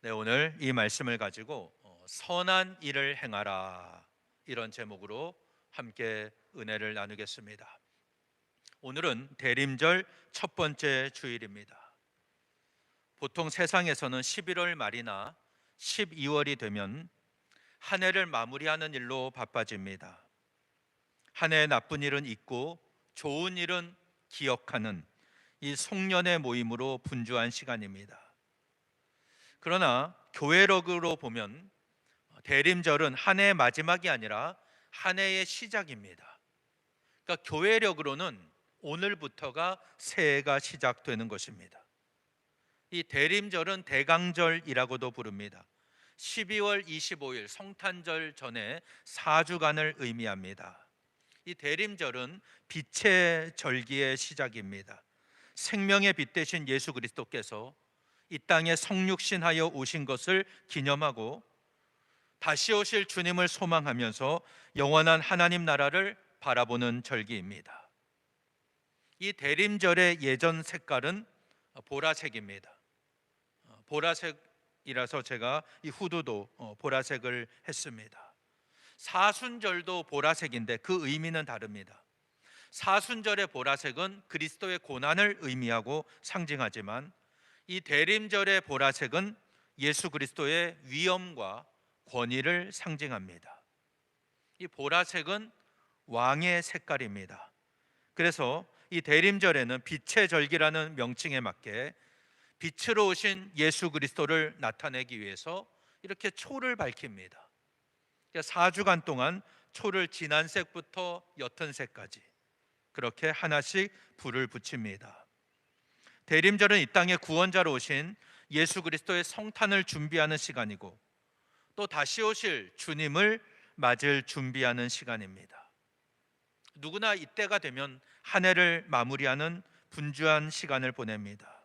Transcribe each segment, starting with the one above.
네, 오늘 이 말씀을 가지고 어, 선한 일을 행하라 이런 제목으로 함께 은혜를 나누겠습니다. 오늘은 대림절 첫 번째 주일입니다. 보통 세상에서는 11월 말이나 12월이 되면 한 해를 마무리하는 일로 바빠집니다. 한 해의 나쁜 일은 잊고 좋은 일은 기억하는 이 송년의 모임으로 분주한 시간입니다. 그러나 교회력으로 보면 대림절은 한 해의 마지막이 아니라 한 해의 시작입니다. 그러니까 교회력으로는 오늘부터가 새해가 시작되는 것입니다. 이 대림절은 대강절이라고도 부릅니다. 12월 25일 성탄절 전에 4주간을 의미합니다. 이 대림절은 빛의 절기의 시작입니다. 생명의 빛 대신 예수 그리스도께서 이 땅에 성육신하여 오신 것을 기념하고 다시 오실 주님을 소망하면서 영원한 하나님 나라를 바라보는 절기입니다. 이 대림절의 예전 색깔은 보라색입니다. 보라색이라서 제가 이 후드도 어, 보라색을 했습니다. 사순절도 보라색인데 그 의미는 다릅니다. 사순절의 보라색은 그리스도의 고난을 의미하고 상징하지만 이 대림절의 보라색은 예수 그리스도의 위엄과 권위를 상징합니다. 이 보라색은 왕의 색깔입니다. 그래서 이 대림절에는 빛의 절기라는 명칭에 맞게 빛으로 오신 예수 그리스도를 나타내기 위해서 이렇게 초를 밝힙니다. 4주간 그러니까 동안 초를 진한 색부터 옅은 색까지 그렇게 하나씩 불을 붙입니다. 대림절은 이 땅에 구원자로 오신 예수 그리스도의 성탄을 준비하는 시간이고 또 다시 오실 주님을 맞을 준비하는 시간입니다. 누구나 이때가 되면 한 해를 마무리하는 분주한 시간을 보냅니다.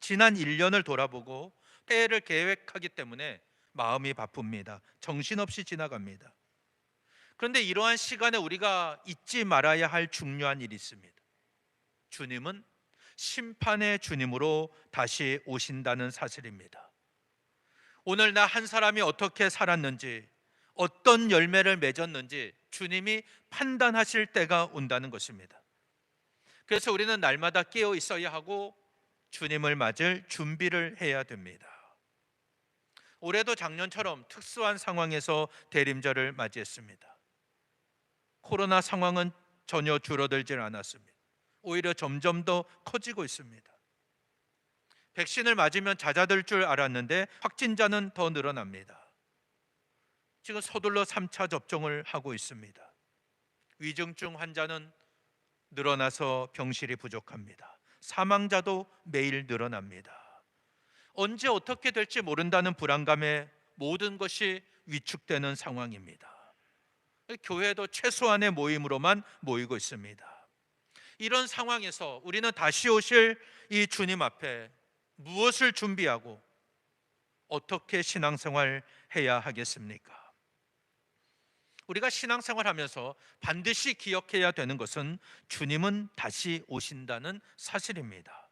지난 1년을 돌아보고 해를 계획하기 때문에 마음이 바쁩니다. 정신없이 지나갑니다. 그런데 이러한 시간에 우리가 잊지 말아야 할 중요한 일이 있습니다. 주님은 심판의 주님으로 다시 오신다는 사실입니다. 오늘 나 한 사람이 어떻게 살았는지, 어떤 열매를 맺었는지 주님이 판단하실 때가 온다는 것입니다. 그래서 우리는 날마다 깨어 있어야 하고 주님을 맞을 준비를 해야 됩니다. 올해도 작년처럼 특수한 상황에서 대림절을 맞이했습니다. 코로나 상황은 전혀 줄어들질 않았습니다. 오히려 점점 더 커지고 있습니다. 백신을 맞으면 잦아들 줄 알았는데 확진자는 더 늘어납니다. 지금 서둘러 3차 접종을 하고 있습니다. 위중증 환자는 늘어나서 병실이 부족합니다. 사망자도 매일 늘어납니다. 언제 어떻게 될지 모른다는 불안감에 모든 것이 위축되는 상황입니다. 교회도 최소한의 모임으로만 모이고 있습니다. 이런 상황에서 우리는 다시 오실 이 주님 앞에 무엇을 준비하고 어떻게 신앙생활 해야 하겠습니까? 우리가 신앙생활 하면서 반드시 기억해야 되는 것은 주님은 다시 오신다는 사실입니다.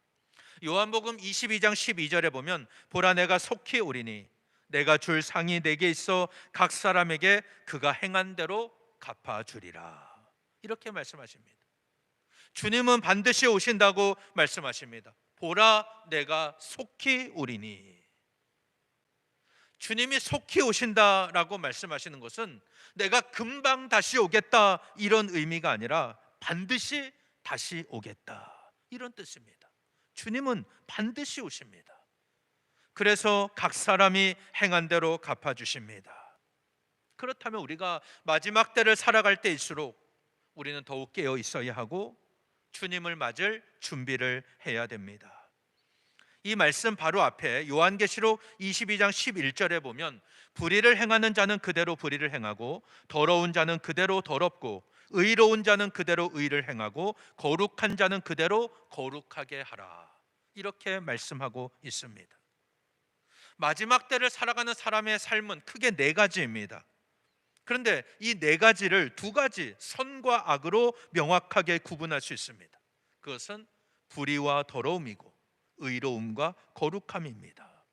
요한복음 22장 12절에 보면 보라 내가 속히 오리니 내가 줄 상이 내게 있어 각 사람에게 그가 행한 대로 갚아 주리라. 이렇게 말씀하십니다. 주님은 반드시 오신다고 말씀하십니다. 보라 내가 속히 오리니. 주님이 속히 오신다라고 말씀하시는 것은 내가 금방 다시 오겠다 이런 의미가 아니라 반드시 다시 오겠다 이런 뜻입니다. 주님은 반드시 오십니다. 그래서 각 사람이 행한 대로 갚아 주십니다. 그렇다면 우리가 마지막 때를 살아갈 때일수록 우리는 더욱 깨어 있어야 하고 주님을 맞을 준비를 해야 됩니다. 이 말씀 바로 앞에 요한계시록 22장 11절에 보면 불의를 행하는 자는 그대로 불의를 행하고 더러운 자는 그대로 더럽고 의로운 자는 그대로 의를 행하고 거룩한 자는 그대로 거룩하게 하라. 이렇게 말씀하고 있습니다. 마지막 때를 살아가는 사람의 삶은 크게 네 가지입니다. 그런데 이 네 가지를 두 가지 선과 악으로 명확하게 구분할 수 있습니다. 그것은 불의와 더러움이고 의로움과 거룩함입니다.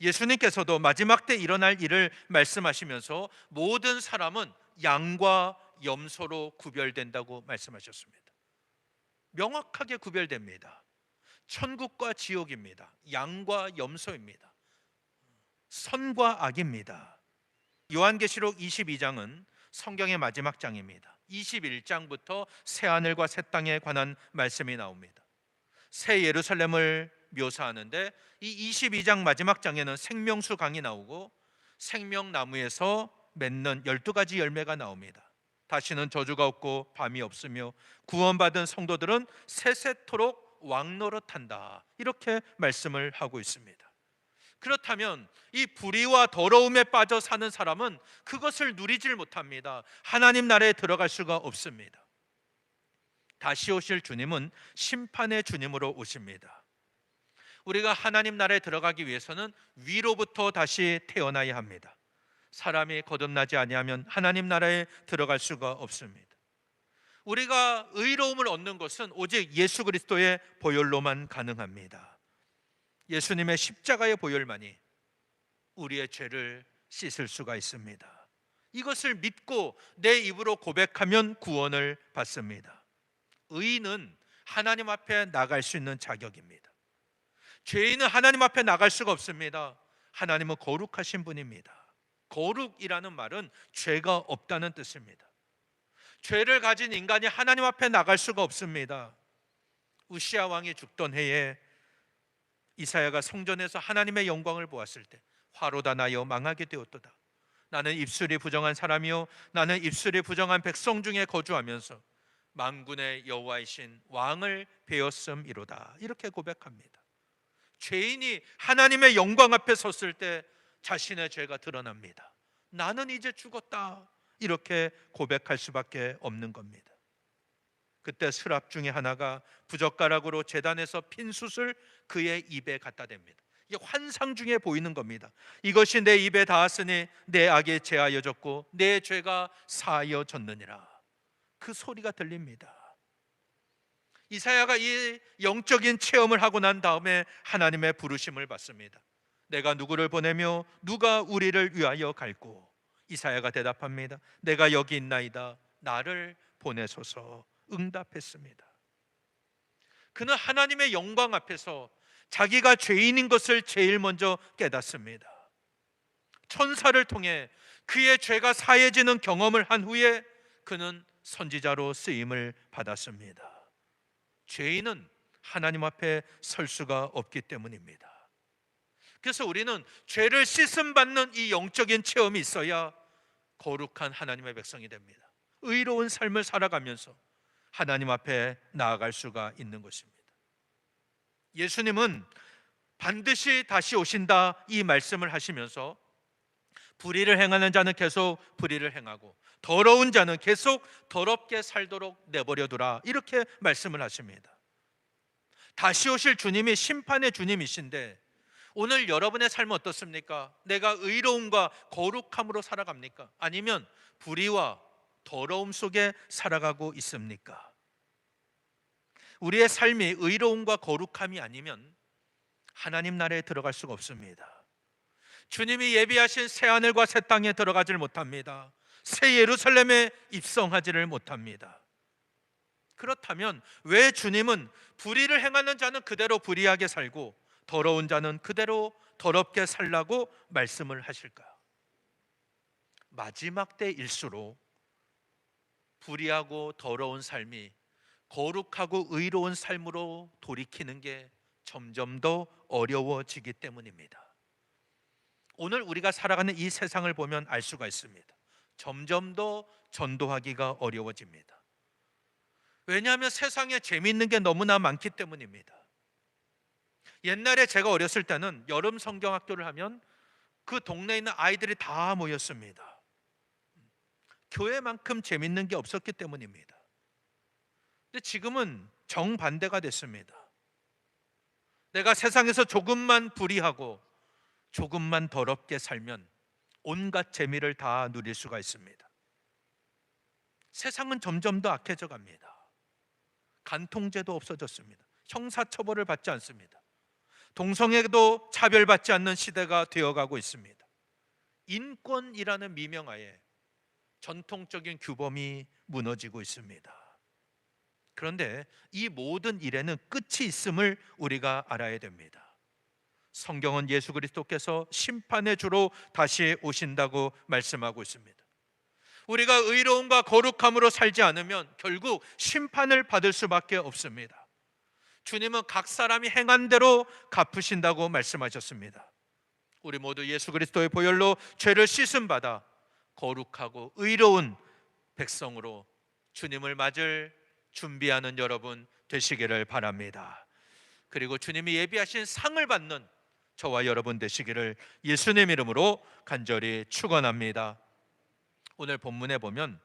예수님께서도 마지막 때 일어날 일을 말씀하시면서 모든 사람은 양과 염소로 구별된다고 말씀하셨습니다. 명확하게 구별됩니다. 천국과 지옥입니다. 양과 염소입니다. 선과 악입니다. 요한계시록 22장은 성경의 마지막 장입니다. 21장부터 새 하늘과 새 땅에 관한 말씀이 나옵니다. 새 예루살렘을 묘사하는데 이 22장 마지막 장에는 생명수 강이 나오고 생명나무에서 맺는 12가지 열매가 나옵니다. 다시는 저주가 없고 밤이 없으며 구원받은 성도들은 세세토록 왕노릇한다. 이렇게 말씀을 하고 있습니다. 그렇다면 이 불의와 더러움에 빠져 사는 사람은 그것을 누리질 못합니다. 하나님 나라에 들어갈 수가 없습니다. 다시 오실 주님은 심판의 주님으로 오십니다. 우리가 하나님 나라에 들어가기 위해서는 위로부터 다시 태어나야 합니다. 사람이 거듭나지 아니하면 하나님 나라에 들어갈 수가 없습니다. 우리가 의로움을 얻는 것은 오직 예수 그리스도의 보혈로만 가능합니다. 예수님의 십자가의 보혈만이 우리의 죄를 씻을 수가 있습니다. 이것을 믿고 내 입으로 고백하면 구원을 받습니다. 의인은 하나님 앞에 나갈 수 있는 자격입니다. 죄인은 하나님 앞에 나갈 수가 없습니다. 하나님은 거룩하신 분입니다. 거룩이라는 말은 죄가 없다는 뜻입니다. 죄를 가진 인간이 하나님 앞에 나갈 수가 없습니다. 우시아 왕이 죽던 해에 이사야가 성전에서 하나님의 영광을 보았을 때 화로다 나여 망하게 되었도다. 나는 입술이 부정한 사람이요 나는 입술이 부정한 백성 중에 거주하면서 만군의 여호와이신 왕을 배웠음이로다. 이렇게 고백합니다. 죄인이 하나님의 영광 앞에 섰을 때 자신의 죄가 드러납니다. 나는 이제 죽었다. 이렇게 고백할 수밖에 없는 겁니다. 그때 스랍 중에 하나가 부젓가락으로 재단에서 핀 숯을 그의 입에 갖다 댑니다. 이게 환상 중에 보이는 겁니다. 이것이 내 입에 닿았으니 내 악에 제하여졌고 내 죄가 사하여졌느니라. 그 소리가 들립니다. 이사야가 이 영적인 체험을 하고 난 다음에 하나님의 부르심을 받습니다. 내가 누구를 보내며 누가 우리를 위하여 갈고 이사야가 대답합니다. 내가 여기 있나이다. 나를 보내소서. 응답했습니다. 그는 하나님의 영광 앞에서 자기가 죄인인 것을 제일 먼저 깨닫습니다. 천사를 통해 그의 죄가 사해지는 경험을 한 후에 그는 선지자로 쓰임을 받았습니다. 죄인은 하나님 앞에 설 수가 없기 때문입니다. 그래서 우리는 죄를 씻음 받는 이 영적인 체험이 있어야 거룩한 하나님의 백성이 됩니다. 의로운 삶을 살아가면서 하나님 앞에 나아갈 수가 있는 것입니다. 예수님은 반드시 다시 오신다 이 말씀을 하시면서 불의를 행하는 자는 계속 불의를 행하고 더러운 자는 계속 더럽게 살도록 내버려 두라 이렇게 말씀을 하십니다. 다시 오실 주님이 심판의 주님이신데 오늘 여러분의 삶은 어떻습니까? 내가 의로움과 거룩함으로 살아갑니까? 아니면 불의와 더러움 속에 살아가고 있습니까? 우리의 삶이 의로움과 거룩함이 아니면 하나님 나라에 들어갈 수가 없습니다. 주님이 예비하신 새 하늘과 새 땅에 들어가질 못합니다. 새 예루살렘에 입성하지를 못합니다. 그렇다면 왜 주님은 불의를 행하는 자는 그대로 불의하게 살고 더러운 자는 그대로 더럽게 살라고 말씀을 하실까요? 마지막 때일수록 불의하고 더러운 삶이 거룩하고 의로운 삶으로 돌이키는 게 점점 더 어려워지기 때문입니다. 오늘 우리가 살아가는 이 세상을 보면 알 수가 있습니다. 점점 더 전도하기가 어려워집니다. 왜냐하면 세상에 재미있는 게 너무나 많기 때문입니다. 옛날에 제가 어렸을 때는 여름 성경학교를 하면 그 동네에 있는 아이들이 다 모였습니다. 교회만큼 재밌는 게 없었기 때문입니다. 근데 지금은 정반대가 됐습니다. 내가 세상에서 조금만 불의하고 조금만 더럽게 살면 온갖 재미를 다 누릴 수가 있습니다. 세상은 점점 더 악해져 갑니다. 간통죄도 없어졌습니다. 형사처벌을 받지 않습니다. 동성애도 차별받지 않는 시대가 되어가고 있습니다. 인권이라는 미명하에 전통적인 규범이 무너지고 있습니다. 그런데 이 모든 일에는 끝이 있음을 우리가 알아야 됩니다. 성경은 예수 그리스도께서 심판의 주로 다시 오신다고 말씀하고 있습니다. 우리가 의로움과 거룩함으로 살지 않으면 결국 심판을 받을 수밖에 없습니다. 주님은 각 사람이 행한 대로 갚으신다고 말씀하셨습니다. 우리 모두 예수 그리스도의 보혈로 죄를 씻음 받아 거룩하고 의로운 백성으로 주님을 맞을 준비하는 여러분 되시기를 바랍니다. 그리고 주님이 예비하신 상을 받는 저와 여러분 되시기를 예수님 이름으로 간절히 축원합니다. 오늘 본문에 보면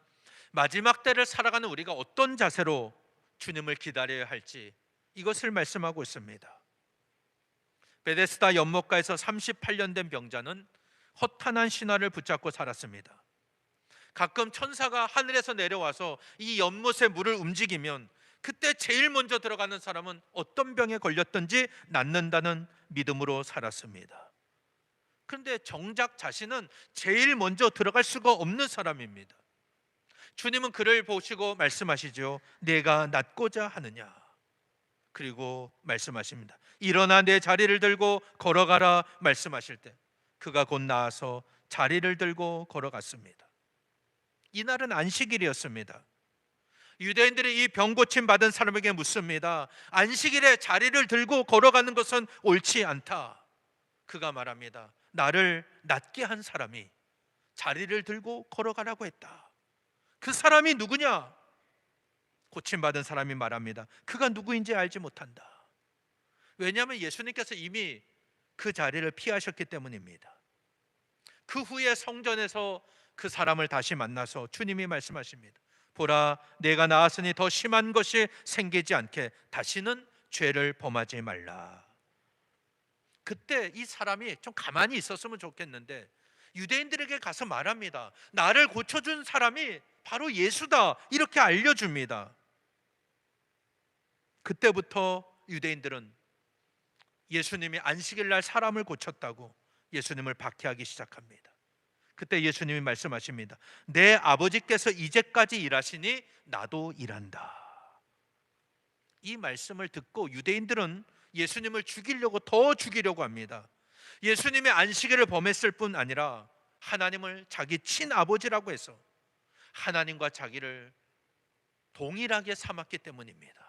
마지막 때를 살아가는 우리가 어떤 자세로 주님을 기다려야 할지 이것을 말씀하고 있습니다. 베데스다 연못가에서 38년 된 병자는 허탄한 신화를 붙잡고 살았습니다. 가끔 천사가 하늘에서 내려와서 이 연못의 물을 움직이면 그때 제일 먼저 들어가는 사람은 어떤 병에 걸렸든지 낫는다는 믿음으로 살았습니다. 그런데 정작 자신은 제일 먼저 들어갈 수가 없는 사람입니다. 주님은 그를 보시고 말씀하시죠. 내가 낫고자 하느냐. 그리고 말씀하십니다. 일어나 내 자리를 들고 걸어가라 말씀하실 때 그가 곧 나와서 자리를 들고 걸어갔습니다. 이날은 안식일이었습니다. 유대인들이 이 병 고침 받은 사람에게 묻습니다. 안식일에 자리를 들고 걸어가는 것은 옳지 않다. 그가 말합니다. 나를 낫게 한 사람이 자리를 들고 걸어가라고 했다. 그 사람이 누구냐? 고침 받은 사람이 말합니다. 그가 누구인지 알지 못한다. 왜냐하면 예수님께서 이미 그 자리를 피하셨기 때문입니다. 그 후에 성전에서 그 사람을 다시 만나서 주님이 말씀하십니다. 보라, 내가 나았으니 더 심한 것이 생기지 않게 다시는 죄를 범하지 말라. 그때 이 사람이 좀 가만히 있었으면 좋겠는데 유대인들에게 가서 말합니다. 나를 고쳐준 사람이 바로 예수다. 이렇게 알려줍니다. 그때부터 유대인들은 예수님이 안식일 날 사람을 고쳤다고 예수님을 박해하기 시작합니다. 그때 예수님이 말씀하십니다. 내 아버지께서 이제까지 일하시니 나도 일한다. 이 말씀을 듣고 유대인들은 예수님을 죽이려고 더 죽이려고 합니다. 예수님의 안식일을 범했을 뿐 아니라 하나님을 자기 친아버지라고 해서 하나님과 자기를 동일하게 삼았기 때문입니다.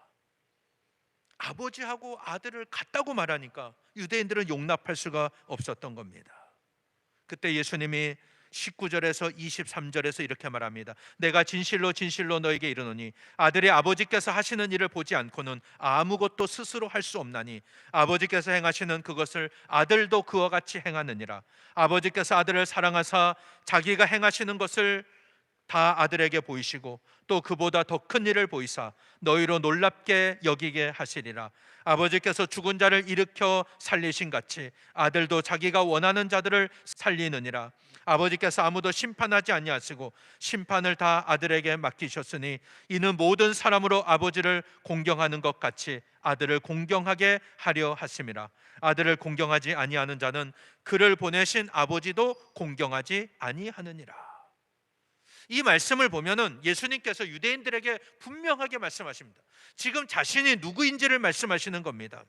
아버지하고 아들을 같다고 말하니까 유대인들은 용납할 수가 없었던 겁니다. 그때 예수님이 19절에서 23절에서 이렇게 말합니다. 내가 진실로 진실로 너에게 이르노니 아들의 아버지께서 하시는 일을 보지 않고는 아무것도 스스로 할 수 없나니 아버지께서 행하시는 그것을 아들도 그와 같이 행하느니라. 아버지께서 아들을 사랑하사 자기가 행하시는 것을 다 아들에게 보이시고 또 그보다 더 큰 일을 보이사 너희로 놀랍게 여기게 하시리라. 아버지께서 죽은 자를 일으켜 살리신 같이 아들도 자기가 원하는 자들을 살리느니라. 아버지께서 아무도 심판하지 아니하시고 심판을 다 아들에게 맡기셨으니 이는 모든 사람으로 아버지를 공경하는 것 같이 아들을 공경하게 하려 하심이라. 아들을 공경하지 아니하는 자는 그를 보내신 아버지도 공경하지 아니하느니라 이 말씀을 보면은 예수님께서 유대인들에게 분명하게 말씀하십니다. 지금 자신이 누구인지를 말씀하시는 겁니다.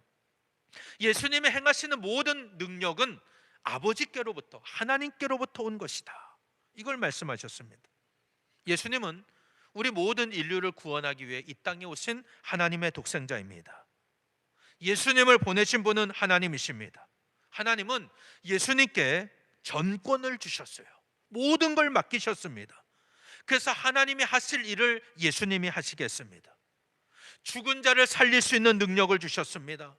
예수님이 행하시는 모든 능력은 아버지께로부터 하나님께로부터 온 것이다. 이걸 말씀하셨습니다. 예수님은 우리 모든 인류를 구원하기 위해 이 땅에 오신 하나님의 독생자입니다. 예수님을 보내신 분은 하나님이십니다. 하나님은 예수님께 전권을 주셨어요. 모든 걸 맡기셨습니다. 그래서 하나님이 하실 일을 예수님이 하시겠습니다. 죽은 자를 살릴 수 있는 능력을 주셨습니다.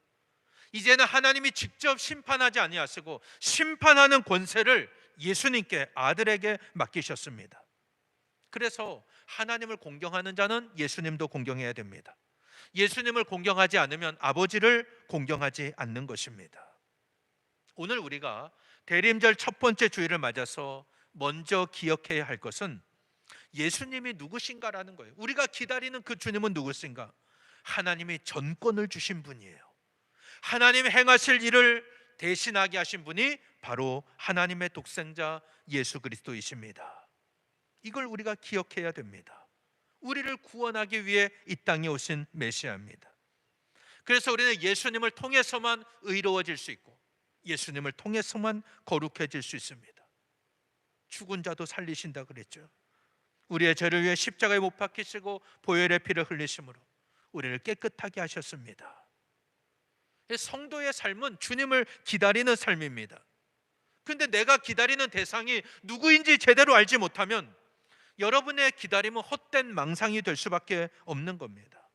이제는 하나님이 직접 심판하지 아니하시고 심판하는 권세를 예수님께 아들에게 맡기셨습니다. 그래서 하나님을 공경하는 자는 예수님도 공경해야 됩니다. 예수님을 공경하지 않으면 아버지를 공경하지 않는 것입니다. 오늘 우리가 대림절 첫 번째 주일을 맞아서 먼저 기억해야 할 것은 예수님이 누구신가라는 거예요. 우리가 기다리는 그 주님은 누구신가? 하나님이 전권을 주신 분이에요. 하나님 행하실 일을 대신하게 하신 분이 바로 하나님의 독생자 예수 그리스도이십니다. 이걸 우리가 기억해야 됩니다. 우리를 구원하기 위해 이 땅에 오신 메시아입니다. 그래서 우리는 예수님을 통해서만 의로워질 수 있고 예수님을 통해서만 거룩해질 수 있습니다. 죽은 자도 살리신다 그랬죠. 우리의 죄를 위해 십자가에 못 박히시고 보혈의 피를 흘리심으로 우리를 깨끗하게 하셨습니다. 성도의 삶은 주님을 기다리는 삶입니다. 근데 내가 기다리는 대상이 누구인지 제대로 알지 못하면 여러분의 기다림은 헛된 망상이 될 수밖에 없는 겁니다.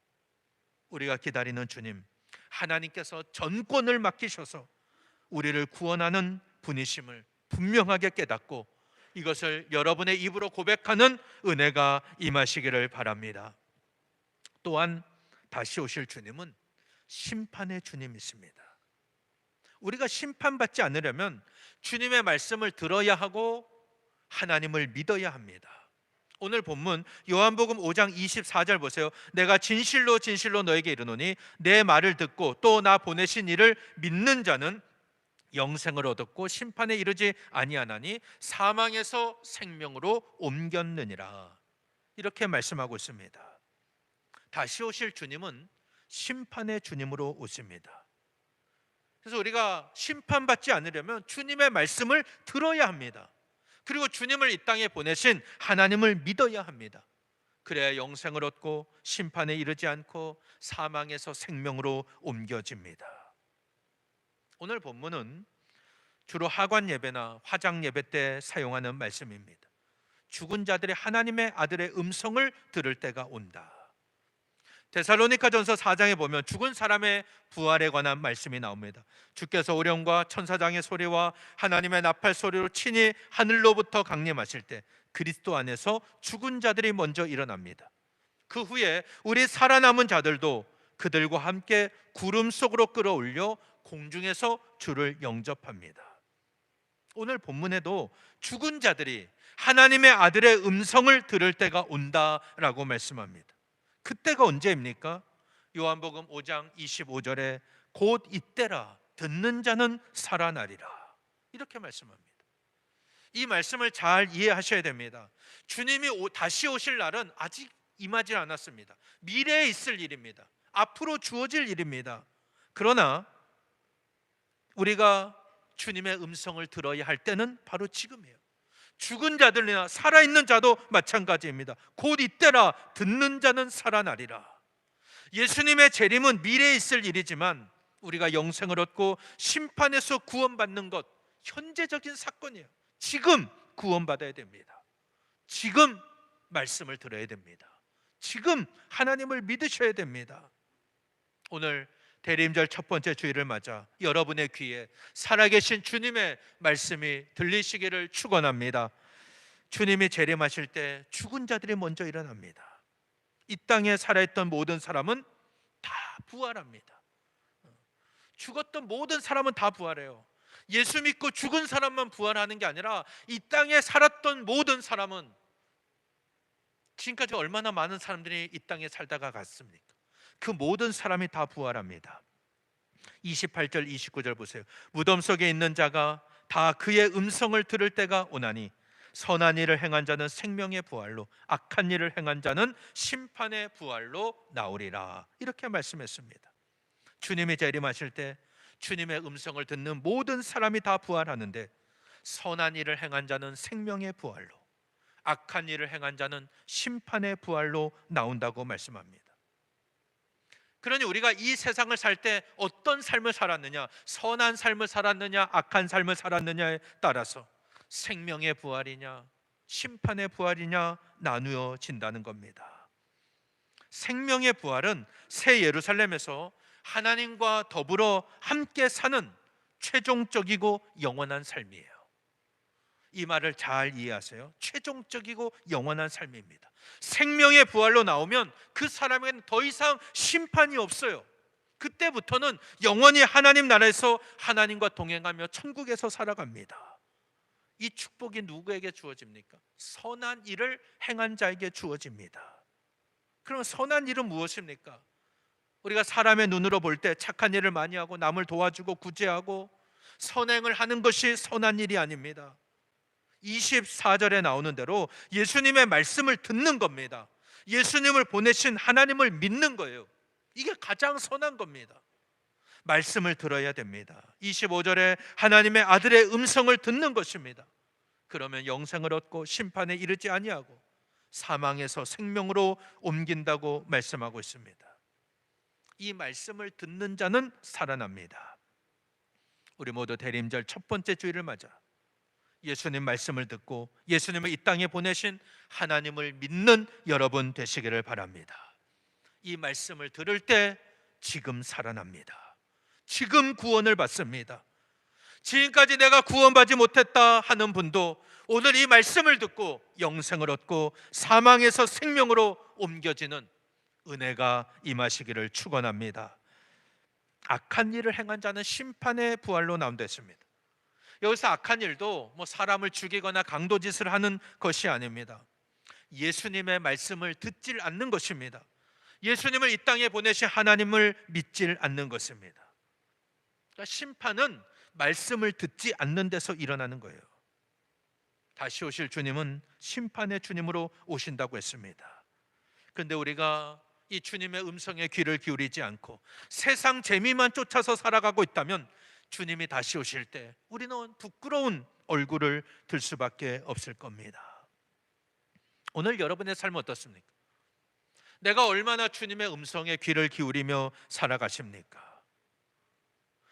우리가 기다리는 주님, 하나님께서 전권을 맡기셔서 우리를 구원하는 분이심을 분명하게 깨닫고 이것을 여러분의 입으로 고백하는 은혜가 임하시기를 바랍니다. 또한 다시 오실 주님은 심판의 주님이십니다. 우리가 심판받지 않으려면 주님의 말씀을 들어야 하고 하나님을 믿어야 합니다. 오늘 본문 요한복음 5장 24절 보세요. 내가 진실로 진실로 너에게 이르노니 내 말을 듣고 또 나 보내신 이를 믿는 자는 영생을 얻었고 심판에 이르지 아니하나니 사망에서 생명으로 옮겼느니라. 이렇게 말씀하고 있습니다. 다시 오실 주님은 심판의 주님으로 오십니다. 그래서 우리가 심판받지 않으려면 주님의 말씀을 들어야 합니다. 그리고 주님을 이 땅에 보내신 하나님을 믿어야 합니다. 그래야 영생을 얻고 심판에 이르지 않고 사망에서 생명으로 옮겨집니다. 오늘 본문은 주로 하관 예배나 화장 예배 때 사용하는 말씀입니다. 죽은 자들이 하나님의 아들의 음성을 들을 때가 온다. 데살로니가전서 4장에 보면 죽은 사람의 부활에 관한 말씀이 나옵니다. 주께서 오령과 천사장의 소리와 하나님의 나팔 소리로 친히 하늘로부터 강림하실 때 그리스도 안에서 죽은 자들이 먼저 일어납니다. 그 후에 우리 살아남은 자들도 그들과 함께 구름 속으로 끌어올려 공중에서 주를 영접합니다. 오늘 본문에도 죽은 자들이 하나님의 아들의 음성을 들을 때가 온다라고 말씀합니다. 그때가 언제입니까? 요한복음 5장 25절에 곧 이때라 듣는 자는 살아나리라. 이렇게 말씀합니다. 이 말씀을 잘 이해하셔야 됩니다. 주님이 다시 오실 날은 아직 임하지 않았습니다. 미래에 있을 일입니다. 앞으로 주어질 일입니다. 그러나 우리가 주님의 음성을 들어야 할 때는 바로 지금이에요. 죽은 자들이나 살아있는 자도 마찬가지입니다. 곧 이때라 듣는 자는 살아나리라. 예수님의 재림은 미래에 있을 일이지만 우리가 영생을 얻고 심판에서 구원받는 것 현재적인 사건이에요. 지금 구원받아야 됩니다. 지금 말씀을 들어야 됩니다. 지금 하나님을 믿으셔야 됩니다. 오늘 대림절 첫 번째 주일을 맞아 여러분의 귀에 살아계신 주님의 말씀이 들리시기를 축원합니다. 주님이 재림하실 때 죽은 자들이 먼저 일어납니다. 이 땅에 살아있던 모든 사람은 다 부활합니다. 죽었던 모든 사람은 다 부활해요. 예수 믿고 죽은 사람만 부활하는 게 아니라 이 땅에 살았던 모든 사람은 지금까지 얼마나 많은 사람들이 이 땅에 살다가 갔습니까? 그 모든 사람이 다 부활합니다. 28절 29절 보세요. 무덤 속에 있는 자가 다 그의 음성을 들을 때가 오나니 선한 일을 행한 자는 생명의 부활로 악한 일을 행한 자는 심판의 부활로 나오리라. 이렇게 말씀했습니다. 주님이 재림하실 때 주님의 음성을 듣는 모든 사람이 다 부활하는데 선한 일을 행한 자는 생명의 부활로 악한 일을 행한 자는 심판의 부활로 나온다고 말씀합니다. 그러니 우리가 이 세상을 살 때 어떤 삶을 살았느냐, 선한 삶을 살았느냐, 악한 삶을 살았느냐에 따라서 생명의 부활이냐, 심판의 부활이냐 나누어진다는 겁니다. 생명의 부활은 새 예루살렘에서 하나님과 더불어 함께 사는 최종적이고 영원한 삶이에요. 이 말을 잘 이해하세요. 최종적이고 영원한 삶입니다. 생명의 부활로 나오면 그 사람에게는 더 이상 심판이 없어요. 그때부터는 영원히 하나님 나라에서 하나님과 동행하며 천국에서 살아갑니다. 이 축복이 누구에게 주어집니까? 선한 일을 행한 자에게 주어집니다. 그럼 선한 일은 무엇입니까? 우리가 사람의 눈으로 볼 때 착한 일을 많이 하고 남을 도와주고 구제하고 선행을 하는 것이 선한 일이 아닙니다. 24절에 나오는 대로 예수님의 말씀을 듣는 겁니다. 예수님을 보내신 하나님을 믿는 거예요. 이게 가장 선한 겁니다. 말씀을 들어야 됩니다. 25절에 하나님의 아들의 음성을 듣는 것입니다. 그러면 영생을 얻고 심판에 이르지 아니하고 사망에서 생명으로 옮긴다고 말씀하고 있습니다. 이 말씀을 듣는 자는 살아납니다. 우리 모두 대림절 첫 번째 주일을 맞아 예수님 말씀을 듣고 예수님을 이 땅에 보내신 하나님을 믿는 여러분 되시기를 바랍니다. 이 말씀을 들을 때 지금 살아납니다. 지금 구원을 받습니다. 지금까지 내가 구원받지 못했다 하는 분도 오늘 이 말씀을 듣고 영생을 얻고 사망에서 생명으로 옮겨지는 은혜가 임하시기를 축원합니다. 악한 일을 행한 자는 심판의 부활로 나온댔습니다. 여기서 악한 일도 뭐 사람을 죽이거나 강도짓을 하는 것이 아닙니다. 예수님의 말씀을 듣질 않는 것입니다. 예수님을 이 땅에 보내신 하나님을 믿질 않는 것입니다. 그러니까 심판은 말씀을 듣지 않는 데서 일어나는 거예요. 다시 오실 주님은 심판의 주님으로 오신다고 했습니다. 근데 우리가 이 주님의 음성에 귀를 기울이지 않고 세상 재미만 쫓아서 살아가고 있다면 주님이 다시 오실 때 우리는 부끄러운 얼굴을 들 수밖에 없을 겁니다. 오늘 여러분의 삶 어떻습니까? 내가 얼마나 주님의 음성에 귀를 기울이며 살아가십니까?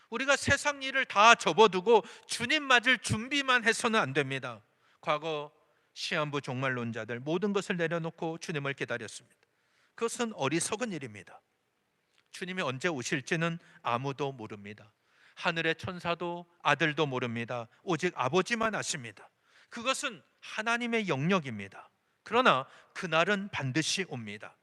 우리가 세상 일을 다 접어두고 주님 맞을 준비만 해서는 안 됩니다. 과거 시한부 종말론자들 모든 것을 내려놓고 주님을 기다렸습니다. 그것은 어리석은 일입니다. 주님이 언제 오실지는 아무도 모릅니다. 하늘의 천사도 아들도 모릅니다. 오직 아버지만 아십니다. 그것은 하나님의 영역입니다. 그러나 그날은 반드시 옵니다.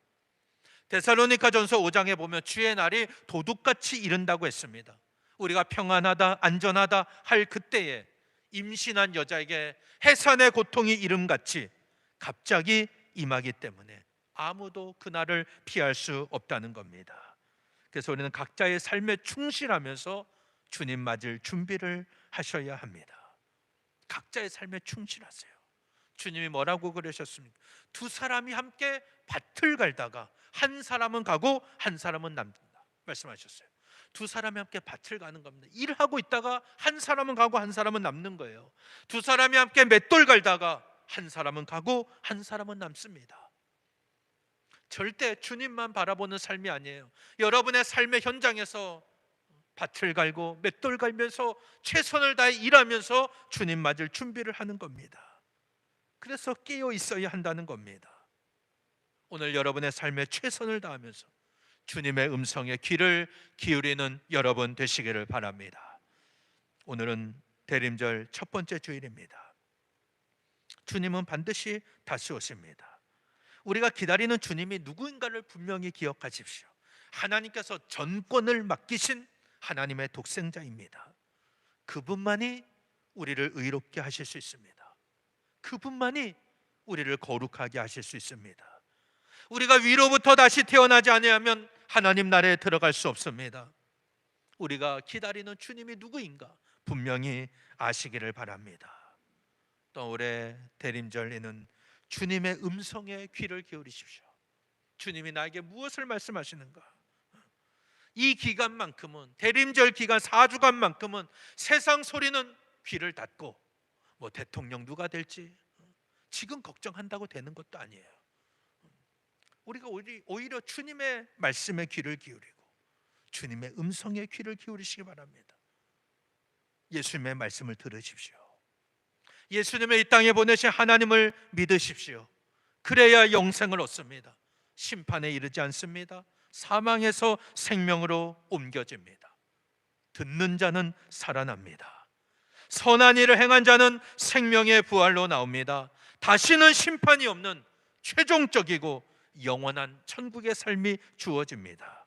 데살로니가 전서 5장에 보면 주의 날이 도둑같이 이른다고 했습니다. 우리가 평안하다, 안전하다 할 그때에 임신한 여자에게 해산의 고통이 이름같이 갑자기 임하기 때문에 아무도 그날을 피할 수 없다는 겁니다. 그래서 우리는 각자의 삶에 충실하면서 주님 맞을 준비를 하셔야 합니다. 각자의 삶에 충실하세요. 주님이 뭐라고 그러셨습니까? 두 사람이 함께 밭을 갈다가 한 사람은 가고 한 사람은 남는다 말씀하셨어요. 두 사람이 함께 밭을 가는 겁니다. 일하고 있다가 한 사람은 가고 한 사람은 남는 거예요. 두 사람이 함께 맷돌 갈다가 한 사람은 가고 한 사람은 남습니다. 절대 주님만 바라보는 삶이 아니에요. 여러분의 삶의 현장에서 밭을 갈고 맷돌 갈면서 최선을 다해 일하면서 주님 맞을 준비를 하는 겁니다. 그래서 깨어 있어야 한다는 겁니다. 오늘 여러분의 삶에 최선을 다하면서 주님의 음성에 귀를 기울이는 여러분 되시기를 바랍니다. 오늘은 대림절 첫 번째 주일입니다. 주님은 반드시 다시 오십니다. 우리가 기다리는 주님이 누구인가를 분명히 기억하십시오. 하나님께서 전권을 맡기신 하나님의 독생자입니다. 그분만이 우리를 의롭게 하실 수 있습니다. 그분만이 우리를 거룩하게 하실 수 있습니다. 우리가 위로부터 다시 태어나지 아니하면 하나님 나라에 들어갈 수 없습니다. 우리가 기다리는 주님이 누구인가 분명히 아시기를 바랍니다. 또 올해 대림절에는 주님의 음성에 귀를 기울이십시오. 주님이 나에게 무엇을 말씀하시는가? 이 기간만큼은 대림절 기간 4주간만큼은 세상 소리는 귀를 닫고 뭐 대통령 누가 될지 지금 걱정한다고 되는 것도 아니에요. 우리가 오히려 주님의 말씀에 귀를 기울이고 주님의 음성에 귀를 기울이시기 바랍니다. 예수님의 말씀을 들으십시오. 예수님의 이 땅에 보내신 하나님을 믿으십시오. 그래야 영생을 얻습니다. 심판에 이르지 않습니다. 사망에서 생명으로 옮겨집니다. 듣는 자는 살아납니다. 선한 일을 행한 자는 생명의 부활로 나옵니다. 다시는 심판이 없는 최종적이고 영원한 천국의 삶이 주어집니다.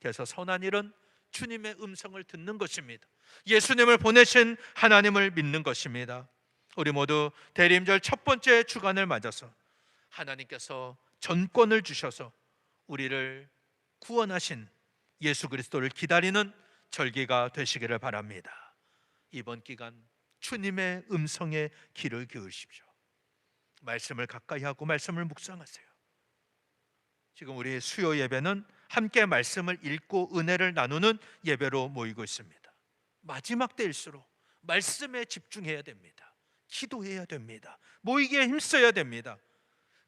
그래서 선한 일은 주님의 음성을 듣는 것입니다. 예수님을 보내신 하나님을 믿는 것입니다. 우리 모두 대림절 첫 번째 주간을 맞아서 하나님께서 전권을 주셔서 우리를 구원하신 예수 그리스도를 기다리는 절기가 되시기를 바랍니다. 이번 기간 주님의 음성에 귀를 기울이십시오. 말씀을 가까이 하고 말씀을 묵상하세요. 지금 우리 수요 예배는 함께 말씀을 읽고 은혜를 나누는 예배로 모이고 있습니다. 마지막 때일수록 말씀에 집중해야 됩니다. 기도해야 됩니다. 모이기에 힘써야 됩니다.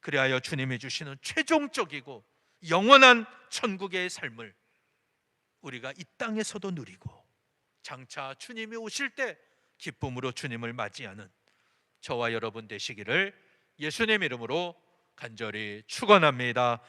그리하여 주님이 주시는 최종적이고 영원한 천국의 삶을 우리가 이 땅에서도 누리고 장차 주님이 오실 때 기쁨으로 주님을 맞이하는 저와 여러분 되시기를 예수님 이름으로 간절히 축원합니다.